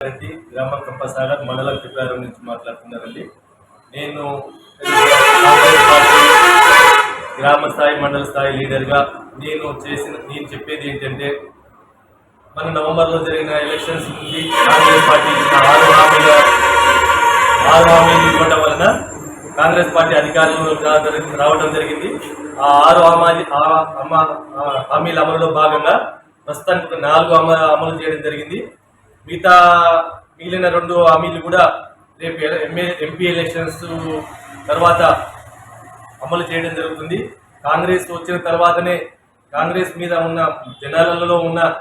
రెడ్డి గ్రామ కంపసాగర్ మండలం పిప్పారం నుంచి మాట్లాడుతున్నారండి నేను గ్రామ స్థాయి మండల స్థాయి లీడర్గా నేను చేసిన నేను చెప్పేది ఏంటంటే మన నవంబర్లో జరిగిన ఎలక్షన్స్ నుండి కాంగ్రెస్ పార్టీ ఆరు హామీలు ఆరు హామీలు ఇవ్వడం వలన కాంగ్రెస్ పార్టీ అధికారంలో రావడం జరిగింది. ఆ ఆరు హామీ ఆ అమ- హామీల అమలులో భాగంగా ప్రస్తుతానికి నాలుగు అమలు అమలు చేయడం జరిగింది. మిగతా మిగిలిన రెండు హామీలు కూడా రేపు ఎంఏ ఎంపీ ఎలక్షన్స్ తర్వాత అమలు చేయడం జరుగుతుంది. కాంగ్రెస్ వచ్చిన తర్వాతనే కాంగ్రెస్ మీద ఉన్న జనాలలో ఉన్న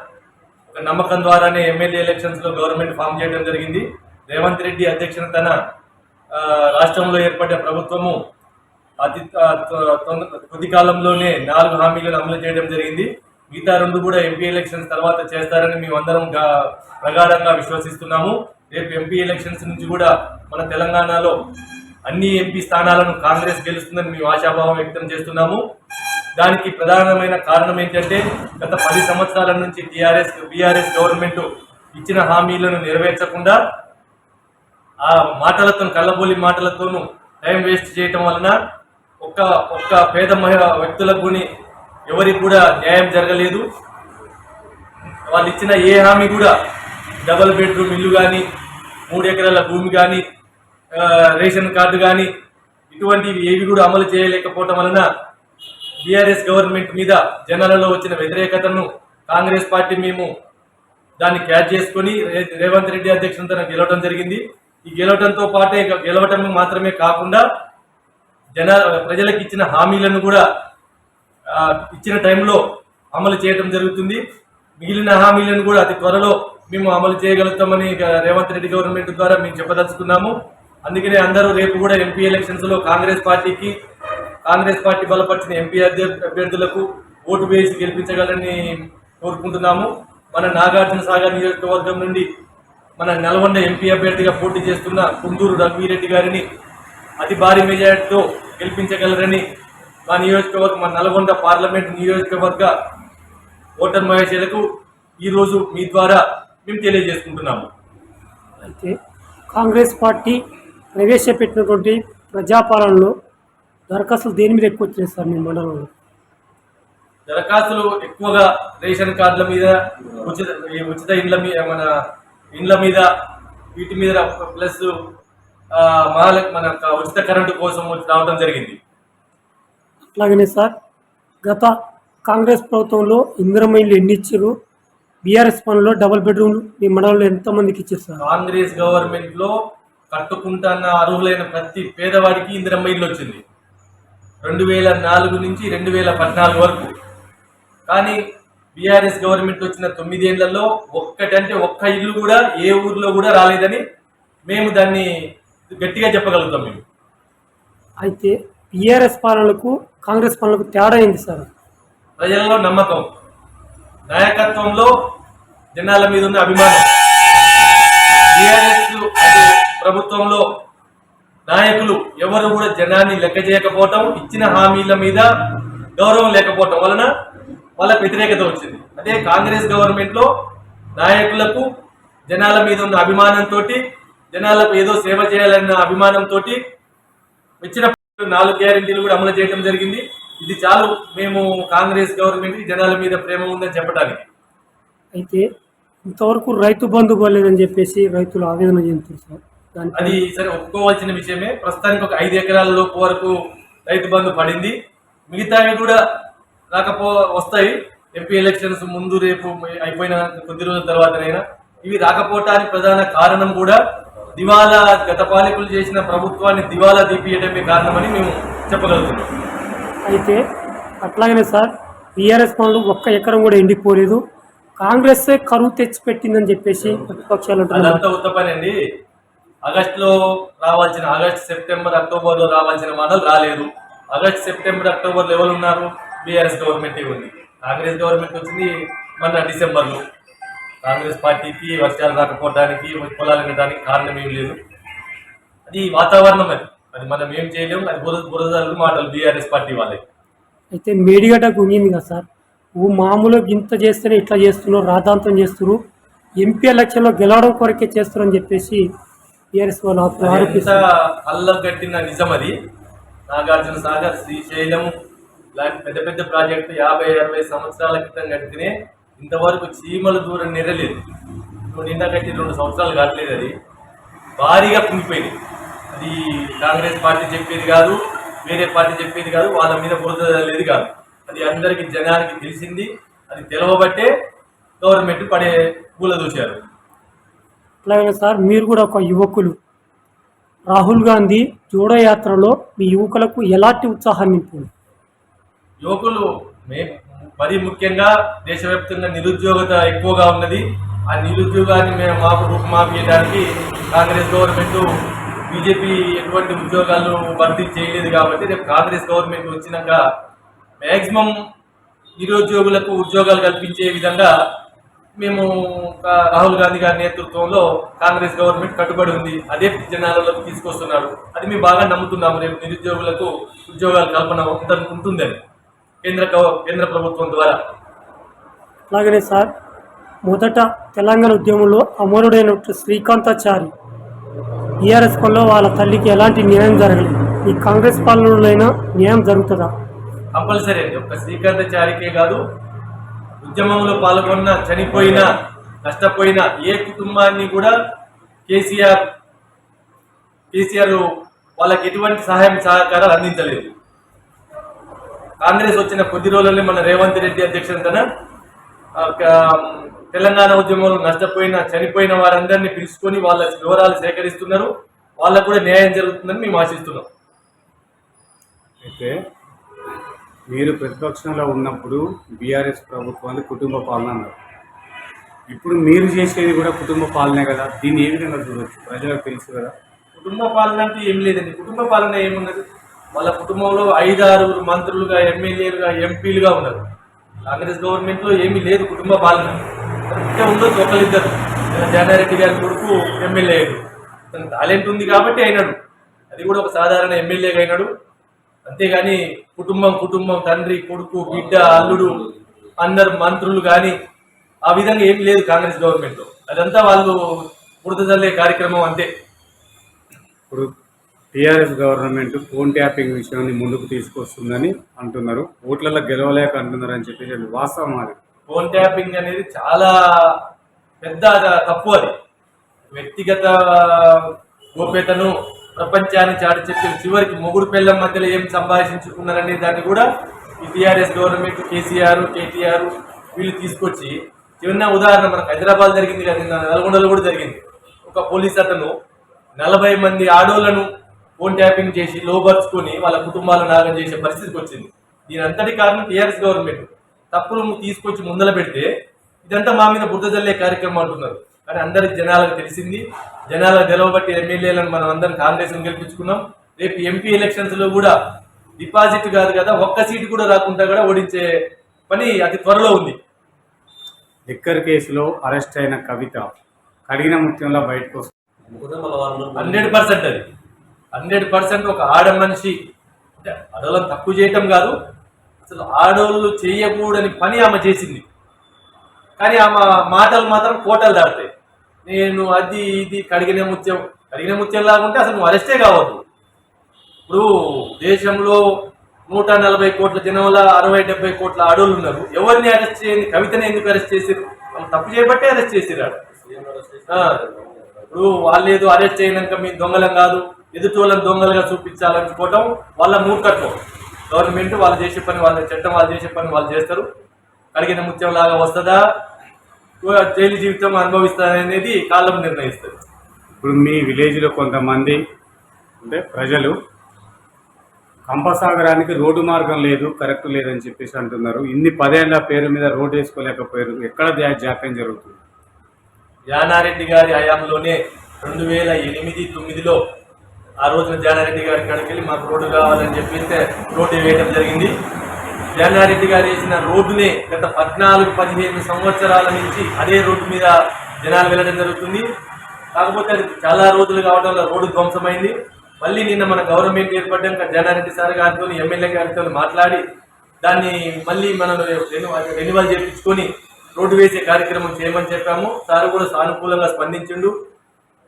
ఒక నమ్మకం ద్వారానే ఎమ్మెల్యే ఎలక్షన్స్లో గవర్నమెంట్ ఫామ్ చేయడం జరిగింది. రేవంత్ రెడ్డి అధ్యక్షన తన రాష్ట్రంలో ఏర్పడ్డ ప్రభుత్వము అతి తొంద- కొద్ది కాలంలోనే నాలుగు హామీలను అమలు చేయడం జరిగింది. మిగతా రెండు కూడా ఎంపీ ఎలక్షన్స్ తర్వాత చేస్తారని మేమందరం ప్రగాఢంగా విశ్వసిస్తున్నాము. రేపు ఎంపీ ఎలక్షన్స్ నుంచి కూడా మన తెలంగాణలో అన్ని ఎంపీ స్థానాలను కాంగ్రెస్ గెలుస్తుందని మేము ఆశాభావం వ్యక్తం చేస్తున్నాము. దానికి ప్రధానమైన కారణం ఏంటంటే గత పది సంవత్సరాల నుంచి టీఆర్ఎస్ బీఆర్ఎస్ గవర్నమెంట్ ఇచ్చిన హామీలను నెరవేర్చకుండా ఆ మాటలతో కళ్ళబోలి మాటలతోనూ టైం వేస్ట్ చేయటం వలన ఒక్క ఒక్క పేద మహిళ వ్యక్తులకు కూడా ఎవరికి కూడా న్యాయం జరగలేదు. వాళ్ళు ఇచ్చిన ఏ హామీ కూడా డబల్ బెడ్రూమ్ ఇల్లు కానీ మూడు ఎకరాల భూమి కానీ రేషన్ కార్డు కానీ ఇటువంటివి ఏవి కూడా అమలు చేయలేకపోవటం వలన బీఆర్ఎస్ గవర్నమెంట్ మీద జనాలలో వచ్చిన వ్యతిరేకతను కాంగ్రెస్ పార్టీ మేము దాన్ని క్యాచ్ చేసుకొని రేవంత్ రెడ్డి అధ్యక్షతన గెలవడం జరిగింది. ఈ గెలవడంతో పాటే ఇక గెలవటం మాత్రమే కాకుండా జన ప్రజలకు ఇచ్చిన హామీలను కూడా ఇచ్చిన టైంలో అమలు చేయడం జరుగుతుంది. మిగిలిన హామీలను కూడా అతి త్వరలో మేము అమలు చేయగలుగుతామని రేవంత్ రెడ్డి గవర్నమెంట్ ద్వారా మేము చెప్పదలుచుకున్నాము. అందుకనే అందరూ రేపు కూడా ఎంపీ ఎలక్షన్స్లో కాంగ్రెస్ పార్టీకి కాంగ్రెస్ పార్టీ బలపరిచిన ఎంపీ అభ్యర్థులకు ఓటు వేసి గెలిపించగలని కోరుకుంటున్నాము. మన నాగార్జున సాగర్ నియోజకవర్గం నుండి మన నల్గొండ ఎంపీ అభ్యర్థిగా పోటీ చేస్తున్న కుందూరు రఘువీరెడ్డి గారిని అతి భారీ మెజార్టీతో గెలిపించగలరని మా నియోజకవర్గం మా నల్గొండ పార్లమెంట్ నియోజకవర్గ ఓటర్ మహేషులకు ఈరోజు మీ ద్వారా మేము తెలియజేసుకుంటున్నాము. అయితే కాంగ్రెస్ పార్టీ ప్రవేశపెట్టినటువంటి ప్రజాపాలనలో దరఖాస్తులు దేని మీద ఎక్కువ వచ్చినాయి సార్ మీ మండలంలో? దరఖాస్తులు ఎక్కువగా రేషన్ కార్డుల మీద ఉచిత ఉచిత ఇండ్ల మీద మన ఇండ్ల మీద వీటి మీద ప్లస్ మహాల మన ఉచిత కరెంటు కోసం రావడం జరిగింది. అట్లాగనే సార్ గత కాంగ్రెస్ ప్రభుత్వంలో ఇందిరమైన్లు ఎన్ని ఇచ్చారు బీఆర్ఎస్ పనుల్లో డబుల్ బెడ్రూమ్లు మీ మండలంలో ఎంతమందికి ఇచ్చారు సార్? కాంగ్రెస్ గవర్నమెంట్లో కట్టుకుంటున్న అర్హులైన ప్రతి పేదవాడికి ఇందిరమ్మ ఇల్లు వచ్చింది. రెండు వేల నాలుగు నుంచి రెండు వేల పద్నాలుగు వరకు. కానీ బీఆర్ఎస్ గవర్నమెంట్ వచ్చిన తొమ్మిదేళ్ళలో ఒక్కటంటే ఒక్క ఇల్లు కూడా ఏ ఊర్లో కూడా రాలేదని మేము దాన్ని గట్టిగా చెప్పగలుగుతాం మేము. అయితే బీఆర్ఎస్ పాలనకు కాంగ్రెస్ పాలనకు తేడా ఏంది సార్? ప్రజల్లో నమ్మకం నాయకత్వంలో జనాల మీద ఉన్న అభిమానం. టీఆర్ఎస్ ప్రభుత్వంలో నాయకులు ఎవరు కూడా జనాన్ని లెక్క చేయకపోవటం ఇచ్చిన హామీల మీద గౌరవం లేకపోవటం వలన వాళ్ళకి వ్యతిరేకత వచ్చింది. అదే కాంగ్రెస్ గవర్నమెంట్లో నాయకులకు జనాల మీద ఉన్న అభిమానంతో జనాలకు ఏదో సేవ చేయాలన్న అభిమానంతో ఇచ్చిన నాలుగు గ్యారెంటీలు కూడా అమలు చేయడం జరిగింది. ఇది చాలు మేము కాంగ్రెస్ గవర్నమెంట్ జనాల మీద ప్రేమ ఉందని చెప్పడానికి అయితే ఇంతవరకు రైతు బంధు పోలేదని చెప్పేసి రైతులు ఆవేదన దాని అది సరే ఒప్పుకోవాల్సిన విషయమే. ప్రస్తుతానికి ఒక ఐదు ఎకరాల లోపు వరకు రైతు బంధు పడింది. మిగతావి కూడా రాకపో వస్తాయి. ఎంపీ ఎలక్షన్స్ ముందు రేపు అయిపోయిన కొద్ది రోజుల తర్వాతనైనా. ఇవి రాకపోవటానికి ప్రధాన కారణం కూడా దివాలా గత పాలకులు చేసిన ప్రభుత్వాన్ని దివాలా తీపియడమే కారణమని మేము చెప్పగలుగుతున్నాం. అయితే అట్లాగనే సార్ బీఆర్ఎస్ పనులు ఒక్క ఎకరం కూడా ఎండిపోలేదు. కాంగ్రెస్ కరువు తెచ్చిపెట్టిందని చెప్పేసి ప్రతిపక్షాలు అదంతా ఉత్త పని అండి. ఆగస్టులో రావాల్సిన ఆగస్ట్ సెప్టెంబర్ అక్టోబర్లో రావాల్సిన మాటలు రాలేదు. ఆగస్ట్ సెప్టెంబర్ అక్టోబర్ లెవెల్ ఉన్నారు? బీఆర్ఎస్ గవర్నమెంట్ ఉంది. కాంగ్రెస్ గవర్నమెంట్ వచ్చింది మన డిసెంబర్లో కాంగ్రెస్ పార్టీకి వర్షాలు రాకపోవడానికి పొలాలు వినడానికి కారణం ఏం లేదు. అది వాతావరణం అది. అది మనం ఏం చేయలేము అది బురద బురదలు మాటలు బీఆర్ఎస్ పార్టీ వాళ్ళకి అయితే మేడిగడ్డ గుంజింది కదా సార్? ఓ మామూలుగా ఇంత చేస్తేనే ఇట్లా చేస్తున్నారు రాధాంతం చేస్తున్నారు. ఎంపీ ఎలక్షన్లో గెలవడం కొరకే చేస్తారని చెప్పేసి టీఆర్ఎస్ వాళ్ళు ఆరోపిస్తారు అల్లగట్టిన నిజం అది. నాగార్జున సాగర్ శ్రీశైలం లాంటి పెద్ద పెద్ద ప్రాజెక్టు యాభై అరవై సంవత్సరాల క్రితం కడితేనే ఇంతవరకు చీమల దూరం నెరలేదు. నిండా కట్టి రెండు సంవత్సరాలు కావట్లేదు అది. భారీగా కుంగిపోయింది. అది కాంగ్రెస్ పార్టీ చెప్పేది కాదు వేరే పార్టీ చెప్పేది కాదు వాళ్ళ మీద లేదు కాదు. అది అందరికి జనానికి తెలిసింది. అది తెలవబట్టే గవర్నమెంట్ పడే పూల దూశారు అట్లాగే సార్ మీరు కూడా ఒక యువకులు. రాహుల్ గాంధీ జోడో యాత్రలో మీ యువకులకు ఎలాంటి ఉత్సాహాన్ని యువకులు మే మరీ ముఖ్యంగా దేశవ్యాప్తంగా నిరుద్యోగత ఎక్కువగా ఉన్నది. ఆ నిరుద్యోగాన్ని మేము మాకు రూపుమాపు చేయడానికి కాంగ్రెస్ గవర్నమెంట్ బీజేపీ ఎటువంటి ఉద్యోగాలు భర్తీ చేయలేదు కాబట్టి రేపు కాంగ్రెస్ గవర్నమెంట్ వచ్చినాక మ్యాక్సిమం నిరుద్యోగులకు ఉద్యోగాలు కల్పించే విధంగా మేము రాహుల్ గాంధీ గారి నేతృత్వంలో కాంగ్రెస్ గవర్నమెంట్ కట్టుబడి ఉంది. అదే జనాలలోకి తీసుకొస్తున్నారు. అది మేము బాగా నమ్ముతున్నాము. రేపు నిరుద్యోగులకు ఉద్యోగాలు కల్పన ఉంటుందని. కేంద్ర కేంద్ర ప్రభుత్వం ద్వారా. అలాగనే సార్ మొదట తెలంగాణ ఉద్యమంలో అమరుడైన శ్రీకాంతాచారి టీఆర్ఎస్ పనిలో వాళ్ళ తల్లికి ఎలాంటి న్యాయం జరగలేదు. ఈ కాంగ్రెస్ పాలనలో అయినా న్యాయం జరుగుతుందా? కంపల్సరీ అండి. ఒక్క శ్రీకాంతాచారికే కాదు ఉద్యమంలో పాల్గొన్న చనిపోయిన నష్టపోయిన ఏ కుటుంబాన్ని కూడా కేసీఆర్ కేసీఆర్ వాళ్ళకి ఎటువంటి సహాయం సహకారాలు అందించలేదు. కాంగ్రెస్ వచ్చిన కొద్ది రోజులనే మన రేవంత్ రెడ్డి అధ్యక్షతన తెలంగాణ ఉద్యమంలో నష్టపోయిన చనిపోయిన వారందరినీ పిలుచుకొని వాళ్ళ వివరాలు సేకరిస్తున్నారు. వాళ్ళకు కూడా న్యాయం జరుగుతుందని మేము ఆశిస్తున్నాం. అయితే మీరు ప్రతిపక్షంలో ఉన్నప్పుడు బీఆర్ఎస్ ప్రభుత్వాన్ని కుటుంబ పాలన అన్నారు. ఇప్పుడు మీరు చేసేది కూడా కుటుంబ పాలనే కదా? దీన్ని ఏ విధంగా చూడవచ్చు ప్రజలకు తెలుసు కదా? కుటుంబ పాలన అంటే ఏం లేదండి. కుటుంబ పాలన ఏమున్నది? వాళ్ళ కుటుంబంలో ఐదు ఆరుగురు మంత్రులుగా ఎమ్మెల్యేలుగా ఎంపీలుగా ఉన్నారు. కాంగ్రెస్ గవర్నమెంట్లో ఏమీ లేదు కుటుంబ పాలన. అంటే ఉండొచ్చు ఒకరిద్దరు జానారెడ్డి గారి కొడుకు ఎమ్మెల్యే అయ్యాడు. టాలెంట్ ఉంది కాబట్టి అయినాడు. అది కూడా ఒక సాధారణ ఎమ్మెల్యేగా అయినాడు. అంతేగాని కుటుంబం కుటుంబం తండ్రి కొడుకు బిడ్డ అల్లుడు అందరు మంత్రులు కానీ ఆ విధంగా ఏం లేదు కాంగ్రెస్ గవర్నమెంట్లో. అదంతా వాళ్ళు బురద కార్యక్రమం అంతే. ఇప్పుడు టీఆర్ఎస్ గవర్నమెంట్ ఫోన్ ట్యాపింగ్ విషయాన్ని ముందుకు తీసుకొస్తుందని అంటున్నారు. ఓట్లలో గెలవలేక అంటున్నారు అని చెప్పేసి అది వాస్తవం అది. ఫోన్ ట్యాపింగ్ అనేది చాలా పెద్ద తప్పు అది. వ్యక్తిగత గోప్యతను ప్రపంచాన్ని చాటి చెప్పి చివరికి మొగుడు పిల్లల మధ్యలో ఏం సంభాషించుకున్నారనే దాన్ని కూడా ఈ టీఆర్ఎస్ గవర్నమెంట్ కేసీఆర్ కేటీఆర్ వీళ్ళు తీసుకొచ్చి చిన్న ఉదాహరణ మనకు హైదరాబాద్ జరిగింది కదా నల్గొండలో కూడా జరిగింది. ఒక పోలీస్ అతను నలభై మంది ఆడోళ్ళను ఫోన్ ట్యాపింగ్ చేసి లోపరుచుకొని వాళ్ళ కుటుంబాలను నాగం చేసే పరిస్థితికి వచ్చింది. దీని అంతటి కారణం టీఆర్ఎస్ గవర్నమెంట్. తప్పులు తీసుకొచ్చి ముందల పెడితే ఇదంతా మా మీద బుద్ధ జల్లే కార్యక్రమం అంటున్నారు. కానీ అందరికి జనాలకు తెలిసింది జనాలకు గెలవబట్టి ఎమ్మెల్యేలను మనం అందరం కాంగ్రెస్ గెలిపించుకున్నాం. రేపు ఎంపీ ఎలక్షన్స్లో కూడా డిపాజిట్ కాదు కదా ఒక్క సీటు కూడా రాకుండా కూడా ఓడించే పని అతి త్వరలో ఉంది. లిక్కర్ కేసులో అరెస్ట్ అయిన కవిత కడిగిన ముత్యంలో బయటకు వస్తుంది. హండ్రెడ్ పర్సెంట్ అది. హండ్రెడ్ పర్సెంట్ ఒక ఆడ మనిషి. అంటే ఆడవాళ్ళని తక్కువ చేయటం కాదు అసలు ఆడవాళ్ళు చేయకూడని పని ఆమె చేసింది. కానీ ఆమె మాటలు మాత్రం కోటలు దాడతాయి నేను అది ఇది కడిగిన ముత్యం కడిగిన ముత్యం లాగుంటే అసలు నువ్వు అరెస్టే కావద్దు. ఇప్పుడు దేశంలో నూట నలభై కోట్ల జనంలో అరవై డెబ్బై కోట్ల ఆడోళ్ళు ఉన్నారు. ఎవరిని అరెస్ట్ చేయండి? కవితని ఎందుకు అరెస్ట్ చేశారు వాళ్ళు తప్పు చేయబట్టే అరెస్ట్ చేశారు ఇప్పుడు వాళ్ళు ఏదో అరెస్ట్ చేయనాక మీ దొంగలం కాదు. ఎదుటి వాళ్ళని దొంగలుగా చూపించాలనుకోవటం వాళ్ళ మూర్ఖత్వం. గవర్నమెంట్ వాళ్ళు చేసే పని వాళ్ళ చట్టం వాళ్ళు చేసే పని వాళ్ళు చేస్తారు. కడిగిన ముత్యం లాగా వస్తుందా జైలు జీవితం అనుభవిస్తుందా అనేది కాలం నిర్ణయిస్తుంది. ఇప్పుడు మీ విలేజ్లో కొంతమంది అంటే ప్రజలు కంపసాగరానికి రోడ్డు మార్గం లేదు కరెక్ట్ లేదని చెప్పేసి అంటున్నారు. ఇన్ని పదేళ్ళ పేరు మీద రోడ్డు వేసుకోలేకపోయారు. ఎక్కడ జాప్యం జరుగుతుంది? జానారెడ్డి గారి హయాంలోనే రెండు వేల ఎనిమిది తొమ్మిదిలో ఆ రోజున జానారెడ్డి గారి కాడికి వెళ్ళి మాకు రోడ్డు కావాలని చెప్పిస్తే రోడ్డు వేయడం జరిగింది. జానారెడ్డి గారు వేసిన రోడ్డునే గత పద్నాలుగు పదిహేను సంవత్సరాల నుంచి అదే రోడ్డు మీద జనాలు వెళ్ళడం జరుగుతుంది. కాకపోతే అది చాలా రోజులు కావడం వల్ల రోడ్డు ధ్వంసమైంది. మళ్ళీ నిన్న మన గవర్నమెంట్ ఏర్పడ్డాక జానారెడ్డి సార్ గారితో ఎమ్మెల్యే గారితో మాట్లాడి దాన్ని మళ్ళీ మనం రెన్యువల్ చేయించుకొని రోడ్డు వేసే కార్యక్రమం చేయమని చెప్పాము. సార్ కూడా సానుకూలంగా స్పందించిండు.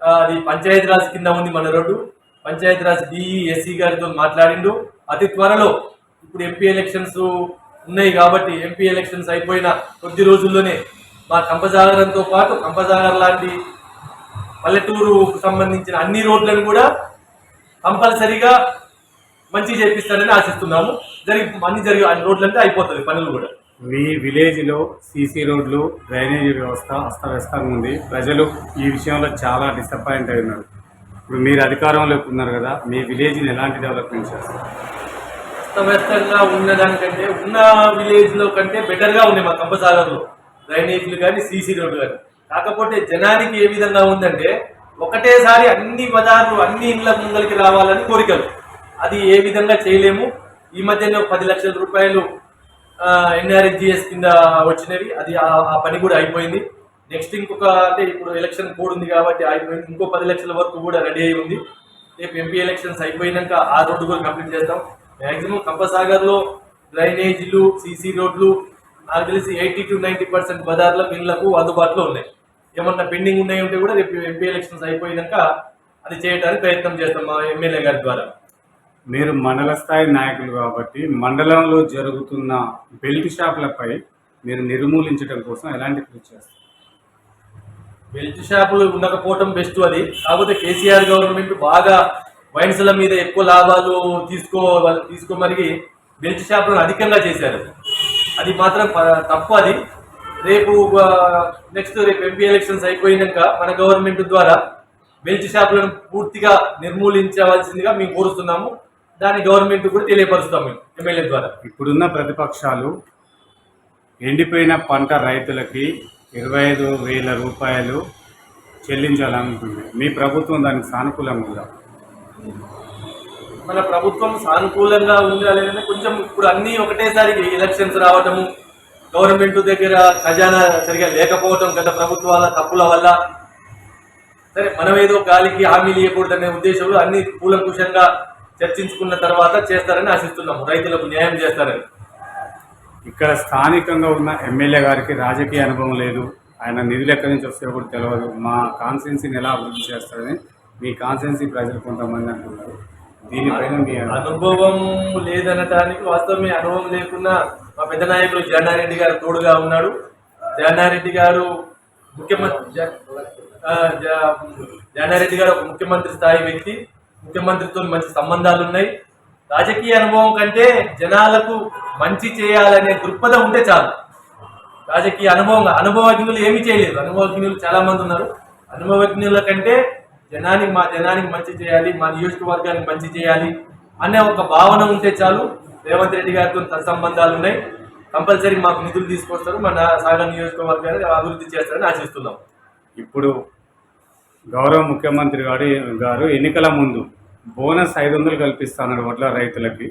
అది పంచాయతీరాజ్ కింద ఉంది మన రోడ్డు. పంచాయతీరాజ్ డిఈఎస్సీ గారితో మాట్లాడిండు. అతి త్వరలో ఇప్పుడు ఎంపీ ఎలక్షన్స్ ఉన్నాయి కాబట్టి ఎంపీ ఎలక్షన్స్ అయిపోయిన కొద్ది రోజుల్లోనే మా కంపజాగరంతో పాటు కంపజాగర్ లాంటి పల్లెటూరుకు సంబంధించిన అన్ని రోడ్లను కూడా కంపల్సరీగా మంచి చేపిస్తారని ఆశిస్తున్నాము. జరిగి అన్ని జరిగి అన్ని రోడ్లంటే అయిపోతుంది పనులు కూడా. మీ విలేజ్లో సీసీ రోడ్లు డ్రైనేజీ వ్యవస్థ అస్తవ్యస్తంగా ఉంది. ప్రజలు ఈ విషయంలో చాలా డిసప్పాయింట్ అయి ఉన్నారు. ఇప్పుడు మీరు అధికారంలోకి ఉన్నారు కదా మీ విలేజ్ని ఎలాంటి డెవలప్మెంట్ చేస్తారు? అస్తవ్యస్తంగా ఉన్నదానికంటే ఉన్న విలేజ్లో కంటే బెటర్గా ఉంది మా కంపసాగర్లో డ్రైనేజీలు కానీ సీసీ రోడ్డు కానీ. కాకపోతే జనానికి ఏ విధంగా ఉందంటే ఒకటేసారి అన్ని బజార్లు అన్ని ఇళ్ళ ముందరికి రావాలని కోరికలు. అది ఏ విధంగా చేయలేము. ఈ మధ్యనే పది లక్షల రూపాయలు ఎన్ఆర్ఎస్జిఎస్ కింద వచ్చినవి. అది ఆ పని కూడా అయిపోయింది. నెక్స్ట్ ఇంకొక అంటే ఇప్పుడు ఎలక్షన్ కోడ్ ఉంది కాబట్టి అయిపోయింది ఇంకో పది లక్షల వరకు కూడా రెడీ అయి ఉంది. రేపు ఎంపీ ఎలక్షన్స్ అయిపోయినాక ఆ రోడ్డు కూడా కంప్లీట్ చేస్తాం. మ్యాక్సిమం కంపసాగర్లో డ్రైనేజీలు సీసీ రోడ్లు నాకు తెలిసి ఎయిటీ టు నైన్టీ పర్సెంట్ బజార్ల ఇళ్ళకు అందుబాటులో ఉన్నాయి. ఏమన్నా పెండింగ్ ఉన్నాయి ఉంటే కూడా రేపు ఎంపీ ఎలక్షన్స్ అయిపోయినాక అది చేయడానికి ప్రయత్నం చేస్తాం మా ఎమ్మెల్యే గారి ద్వారా. మీరు మండల స్థాయి నాయకులు కాబట్టి మండలంలో జరుగుతున్న బెల్ట్ షాపులపై మీరు నిర్మూలించడం కోసం ఎలాంటి కృషి చేస్తారు? బెల్ట్ షాపులు ఉండకపోవటం బెస్ట్ అది. కాకపోతే కేసీఆర్ గవర్నమెంట్ బాగా వైన్స్ల మీద ఎక్కువ లాభాలు తీసుకో తీసుకోమరిగి బెల్ట్ షాపులను అధికంగా చేశారు. అది మాత్రం ప- తప్పు అది. రేపు నెక్స్ట్ రేపు ఎంపీ ఎలక్షన్స్ అయిపోయినాక మన గవర్నమెంట్ ద్వారా బెల్ట్ షాపులను పూర్తిగా నిర్మూలించవలసిందిగా మేము కోరుతున్నాము. దాని గవర్నమెంట్ కూడా తెలియపరుస్తాం మేము ఎమ్మెల్యే ద్వారా. ఇప్పుడున్న ప్రతిపక్షాలు ఎండిపోయిన పంట రైతులకి ఇరవై ఐదు వేల రూపాయలు చెల్లించాలనుకుంది మీ ప్రభుత్వం దానికి సానుకూలంగా ఉందా? మన ప్రభుత్వం సానుకూలంగా ఉండాలి అంటే కొంచెం ఇప్పుడు అన్నీ ఒకటేసారి ఎలక్షన్స్ రావటము గవర్నమెంట్ దగ్గర ఖజానా సరిగా లేకపోవటం గత ప్రభుత్వాల తప్పుల వల్ల సరే మనం ఏదో గాలికి హామీలు ఇవ్వకూడదనే ఉద్దేశంలో అన్ని కూలంకుషంగా చర్చించుకున్న తర్వాత చేస్తారని ఆశిస్తున్నాము. రైతులకు న్యాయం చేస్తారని. ఇక్కడ స్థానికంగా ఉన్న ఎమ్మెల్యే గారికి రాజకీయ అనుభవం లేదు. ఆయన నిధులు ఎక్కడి నుంచి వస్తే కూడా తెలియదు మా కాన్స్టిట్యున్సీని ఎలా అభివృద్ధి చేస్తారని మీ కాన్స్టిట్యున్సీ ప్రజలు కొంతమంది అంటున్నారు. దీనిపైన మీ అనుభవం లేదనటానికి మీ అనుభవం లేకున్నా మా పెద్ద నాయకుడు జగన్నారెడ్డి గారు తోడుగా ఉన్నాడు. జగన్నారెడ్డి గారు ముఖ్యమంత్రి జ- జగన్నారెడ్డి గారు ఒక ముఖ్యమంత్రి స్థాయి వ్యక్తి. ముఖ్యమంత్రితో మంచి సంబంధాలు ఉన్నాయి. రాజకీయ అనుభవం కంటే జనాలకు మంచి చేయాలనే దృక్పథం ఉంటే చాలు. రాజకీయ అనుభవం అనుభవజ్ఞులు ఏమీ చేయలేదు. అనుభవజ్ఞులు చాలా మంది ఉన్నారు. అనుభవజ్ఞుల కంటే జనానికి మా జనానికి మంచి చేయాలి మా నియోజకవర్గానికి మంచి చేయాలి అనే ఒక భావన ఉంటే చాలు. రేవంత్ రెడ్డి గారితో సత్సంబంధాలు ఉన్నాయి. కంపల్సరీ మాకు నిధులు తీసుకొస్తారు. మన సాగర్ నియోజకవర్గాన్ని అభివృద్ధి చేస్తారని ఆశిస్తున్నాం. ఇప్పుడు గౌరవ ముఖ్యమంత్రి గారు గారు ఎన్నికల ముందు బోనస్ ఐదు వందలు కల్పిస్తున్నారు వడ్ల రైతులకి.